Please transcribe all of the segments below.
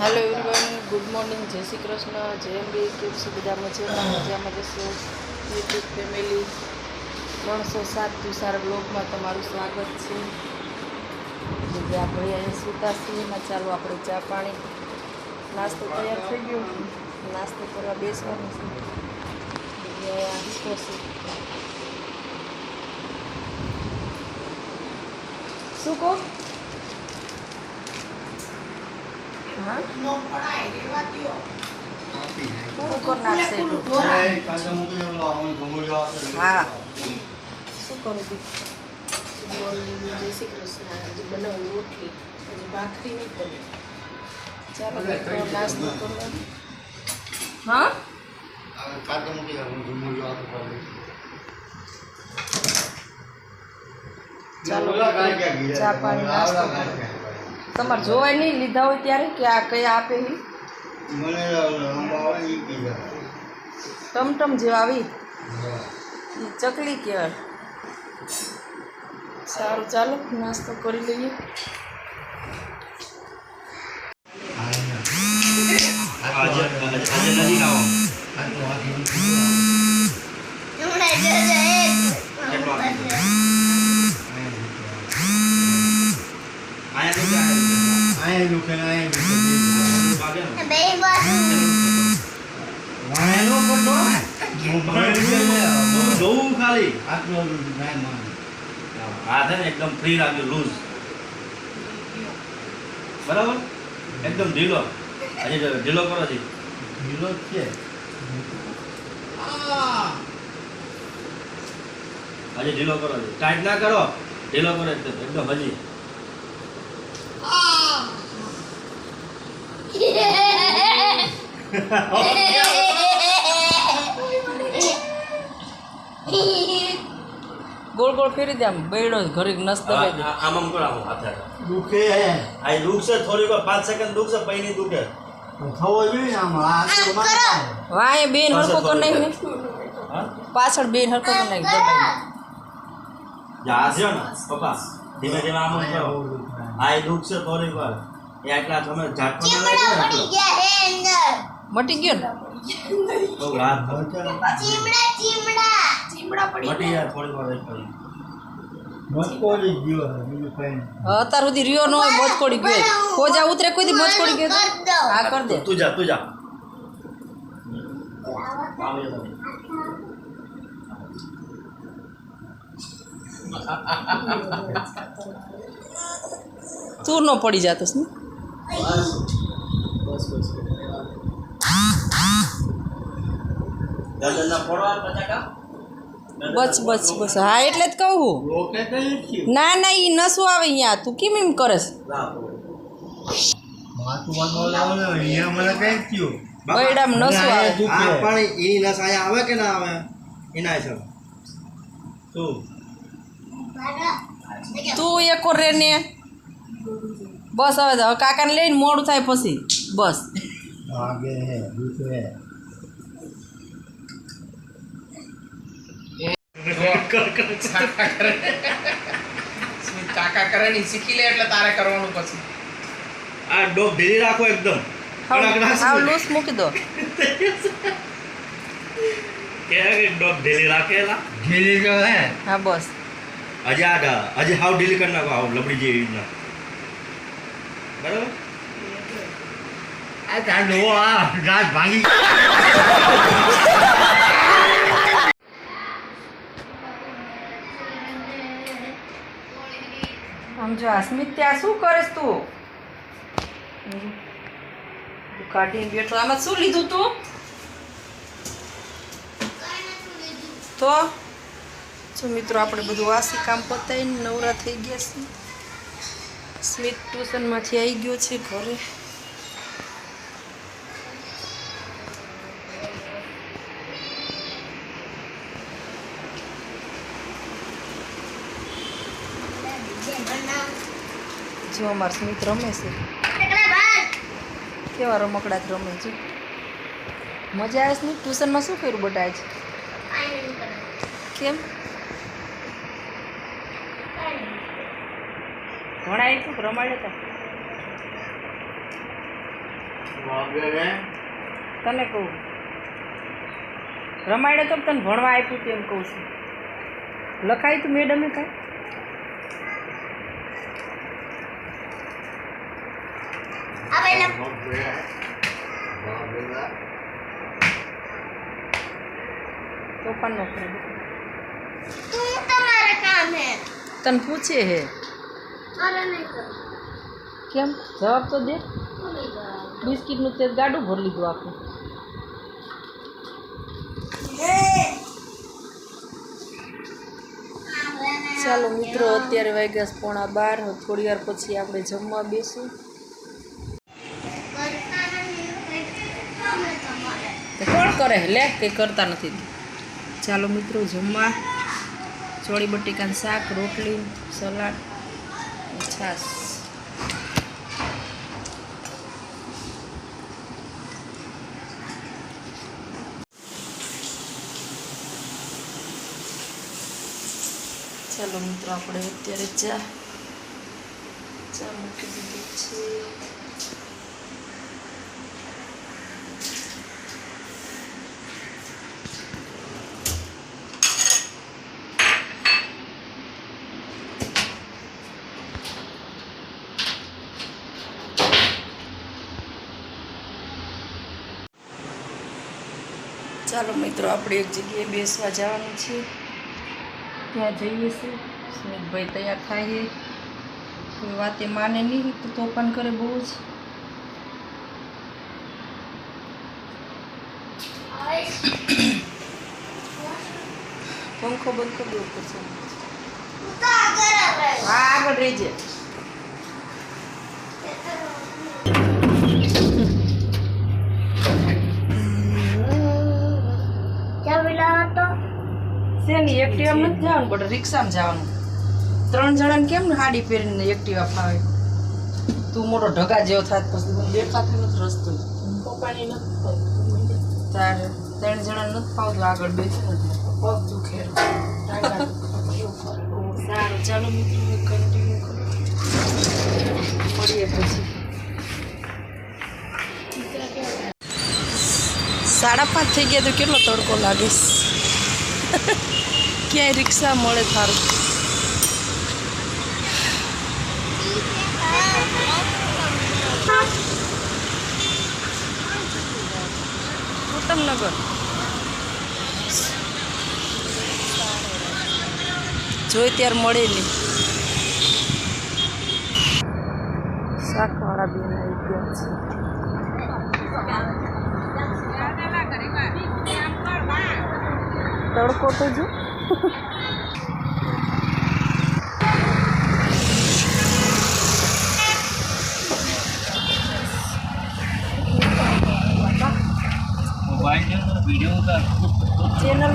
Hello everyone good morning જય શ્રી કૃષ્ણ જય અંબે કેમ છે? બધા મજામાં? મજામાં જશો યુટ્યુબ ફેમિલી ત્રણસો સાત તુષાર બ્લોગમાં તમારું સ્વાગત છે. જે આપણે અહીંયા સૂતા છીએ એમાં ચાલો આપણે ચા પાણી, નાસ્તો તૈયાર થઈ ગયો. નાસ્તો કરવા બેસવાનું છે. અહીંયા શું કહો? હા પૂરું કરી નાખશે એટલું. હા શું કરું તું જય શ્રી કૃષ્ણ આજે બનાવું રોટલી હજી ભાખરી નહીં કરી ચાલો મિત્રો નાસ્તો કરો હા ચાલો ચા પાણી નાસ્તો કરો તમારે જોવાય નહીં લીધા હોય ત્યારે કે આ કયા આપે એ ટમટમ જેવા આવી? ચકલી કહેવાય. સારું ચાલો નાસ્તો કરી લઈએ. આજે હું જોઉં ખાલી. છે ને એકદમ ફ્રી લૂઝ બરાબર? એકદમ ઢીલો. આજે ઢીલો કરો છે. આજે ઢીલો કરો છે ટાઈટ ના કરો. ઢીલો કરો એકદમ હજી. ગોળ ગોળ ફેરી દે આમ બેડો ઘરે નસ દબાઈ દે. આ- આમ આમ કરો આમ હાથે હાથે. આ ઈ દુખશે થોડી વાર પાંચ સેકન્ડ દુખશે પછી નહીં દુખે. વાંય બેન હરકો કરી નાખ ને હા? પાછળ બેન હરકો કરી નાખ દબાઈ જા આ છે ને પપ્પા. ધીમે ધીમે આમ આમ કરો. આ ઈ દુખશે થોડી વાર. એ આટલા તમે ઝાટકો ના લાગ્યો ને એટલો. મટી ગયો ને? બહુ. મટી થોડી વાર પછી. અત્યાર સુધી રિયો ન હોય મોજકોડી ગયો કોજા ઉતરે કોઈ દી મોજકોડી ગયો તો? હા કર દે. તું જા તું જા. તું. ન પડી જાતોસ ને? બસ બસ બસ. હા એટલે જ કહું છું. ના ના ઈ નસું આવે અહીંયા. તું કેમ એમ કરસ? બૈડામ નસું આવે. આ પણ એની નસ અહીંયા આવે કે ના આવે? એના હિસાબ. શું? તું એક રે ને બસ હવે તો હવે કાકાને લઈને મોડું થાય પછી. બસ. કાકા કરે નહીં શીખી લે એટલે તારે કરવાનું પછી આ ડોક ઢીલી રાખો એકદમ હાવ. લૂસ મૂકી દો કે ડોક ઢીલી રાખેલા હા બસ હજી આ હજી હાવ ઢીલી કરી નાખો હાવ લબડી જેવી રીતના બરાબર આમ જો અસ્મિત ત્યાં શું કરે તું? કાઢીને બેઠો. આમાં શું લીધું તું? તો જો મિત્રો, આપણે બધું વાસી કામ પતાવીને નવરા થઈ ગયા છીએ. સ્મિત ટ્યુશનમાંથી આવી ગયો છે ઘરે. જો અમાર સ્મિત રમે છે. કેવા રમકડા રમે છે. મજા આવે સ્મિત? ટ્યુશનમાં શું કર્યું બટા આજ? કેમ? ભણાય તું રમાડે તને કહું. રમાડે તો તને ભણવા આપ્યું તેમ કહું છું. લખાયું તું મેડમે કાંઈ? તોફાન ન કરે तुम तुम्हारा काम है તને પૂછે હે मारा नहीं करो કેમ જવાબ તો દે બિસ્કિટનું તે ગાડું ભરી લીધું આખું ચાલો મિત્રો અત્યારે વાગ્યા છે પોણા બાર હવે થોડી વાર પછી આપણે જમવા બેસું કરે, લે કંઈ કરતા નથી. ચાલો મિત્રો, જમવા. ચોળી બટેકાનું શાક, રોટલી, સલાડ અને છાશ. ચાલો મિત્રો, આપણે અત્યારે ચા ચા મૂકી દીધી છે. ચાલો મિત્રો આપણે એક જગ્યાએ બેસવા જવાનું છે. ત્યાં જઈએ છીએ. સુમિતભાઈ તૈયાર થાય કોઈ વાતે માને નહીં તો તોપણ કરે બહુ જ. પંખો બંખો ઉપર છે આગળ રહેજે. શેની એક્ટિવામાં નથી જવાનું? બટ રિક્ષામાં જવાનું. ત્રણ જણાને કેમ ને હાડી પહેરીને એક્ટિવા ફાવે? તું મોટો ઢગા જેવો થાત પછી મને દેખાતું નથી રસ્તો. તારે ત્રણ જણા નથી ફાવતું આગળ બેસવું પગ દુખે સારું ચાલો મિત્રો કન્ટિન્યુ કરો. મળીએ પછી. સાડા પાંચ થઈ ગયા તો કેટલો તડકો લાગે? છે ક્યાંય રિક્ષા મળે થારું ઉત્તમનગર જોઈ ત્યારે મળે નહીં. શાકવાળા બેન આવી ગયા છે. તડકો તો જો. ચેનલ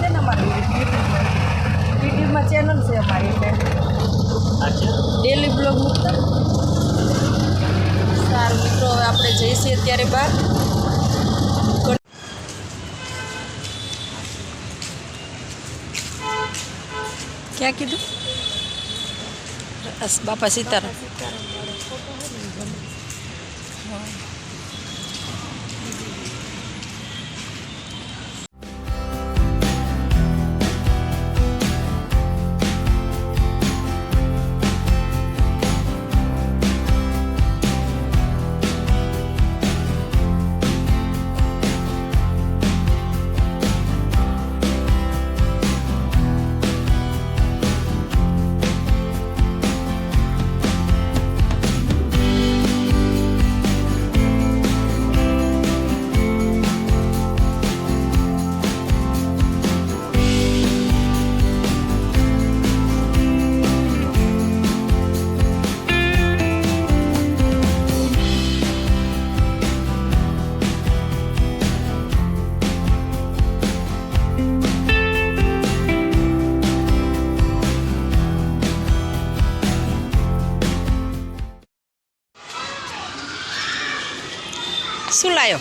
છે ને અમારી? યુટ્યુબમાં ચેનલ છે અમારી એટલે. ડેલી બ્લોગ મૂકતા. સારું મિત્રો હવે આપણે જઈશું અત્યારે બહાર. ક્યાં કીધું? બાપા સીતારામ. શું લાયો?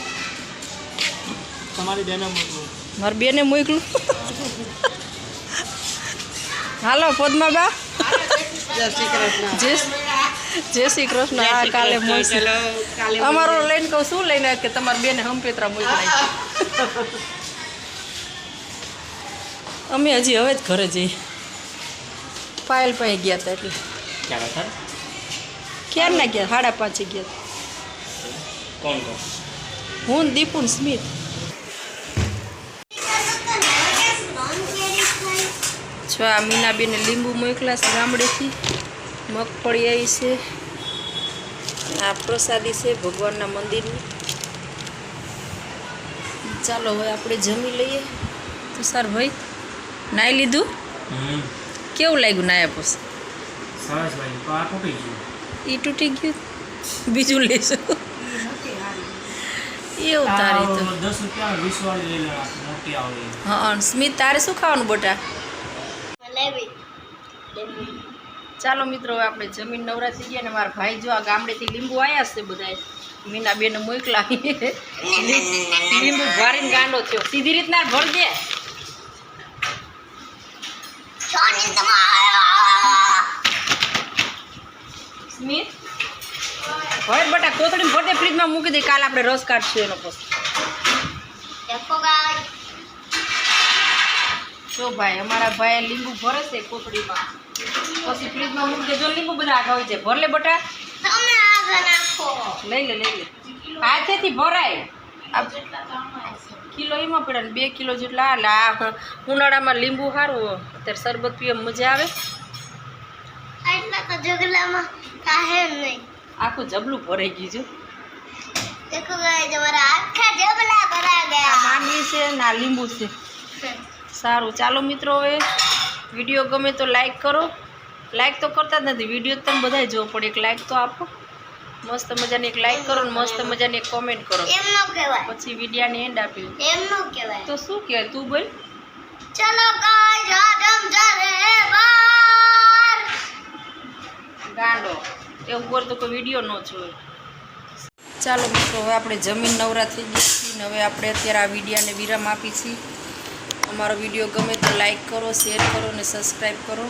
તમારી બેને મોકલું. મારી બેને મોકલું? હાલો શ્રી કૃષ્ણ. જય શ્રી કૃષ્ણ હા કાલે મળશે અમારો લઈને કહું શું લઈને કે તમારા બેને હંપેતરા મોકલાય અમે હજી હવે જ ઘરે જઈએ. પાયલ પાસે ગયા હતા એટલે. ક્યારે ના ગયા? સાડા પાંચે ગયા કોણ કોણ હું દીપુન સ્મિત જો આ મીનાબેને લીંબુ મોકલા છે ગામડેથી. મગફળી આવી છે. આ પ્રસાદી છે ભગવાનના મંદિરની. ચાલો હવે આપણે જમી લઈએ. તુષાર ભાઈ નાઈ લીધું? કેવું લાગ્યું નાયા પછી? સરસ ભાઈ આ તૂટી ગયું. એ તૂટી ગયું? બીજું લેશું. એવું તારી તો. દસ રૂપિયા વીસ વાળી લઈ લેવા મોટી આવે હા સ્મિત તારે શું ખાવાનું બટા? લેવી ચાલો મિત્રો હવે આપણે જમીન નવરા થઈ ગયા ને મારા ભાઈ જો આ ગામડેથી લીંબુ આવ્યા છે બધા મીના બેન મોકલા. લીંબુ ભરીને ગાંડો થયો. સીધી રીતના ભર દે. સ્મિત? ભર બટા કોથળીમાં ભર દે ફ્રીજમાં મૂકી દે કાલે આપણે રસ કાઢશું એનો પછી જો ભાઈ અમારા ભાઈ લીંબુ ભરે છે કોથળીમાં. પછી ફ્રીજમાં મૂકી દેજો લીંબુ બધા આગળ હોય છે. ભર લે બટા. લઈ લે લઈ લે. હાથેથી ભરાય. આ કિલો એમાં પડે ને બે કિલો જેટલા. એટલે આ ઉનાળામાં લીંબુ સારું અત્યારે શરબત પીવા મજા આવે. એટલા તો જગલામાં કાહે નહીં. આખું જબલું ભરાઈ ગયું છે. માંડવી છે ના લીંબુ છે. સારું ચાલો મિત્રો હવે વીડિયો ગમે તો લાઈક કરો. લાઈક તો કરતા જ નથી વીડિયો તમે બધાય જોવો પડે. એક લાઈક તો આપો. મસ્ત મજાની એક લાઈક કરો ને મસ્ત મજાની એક કોમેન્ટ કરો. કહેવાય. પછી વિડિયાને એન્ડ આપ્યું એમ કહેવાય. તો શું કહેવાય તું બોલ? ચલો બાર. ગાંડો. એવું ઉપર તો કોઈ વીડિયો ન જોયો. ચાલો મિત્રો, હવે આપણે જમીન નવરા થઈ ગયા છીએ હવે આપણે અત્યારે આ વિડીયાને વિરામ આપી છીએ. અમારો વીડિયો ગમે તો લાઇક કરો શેર કરો ને સબસ્ક્રાઈબ કરો.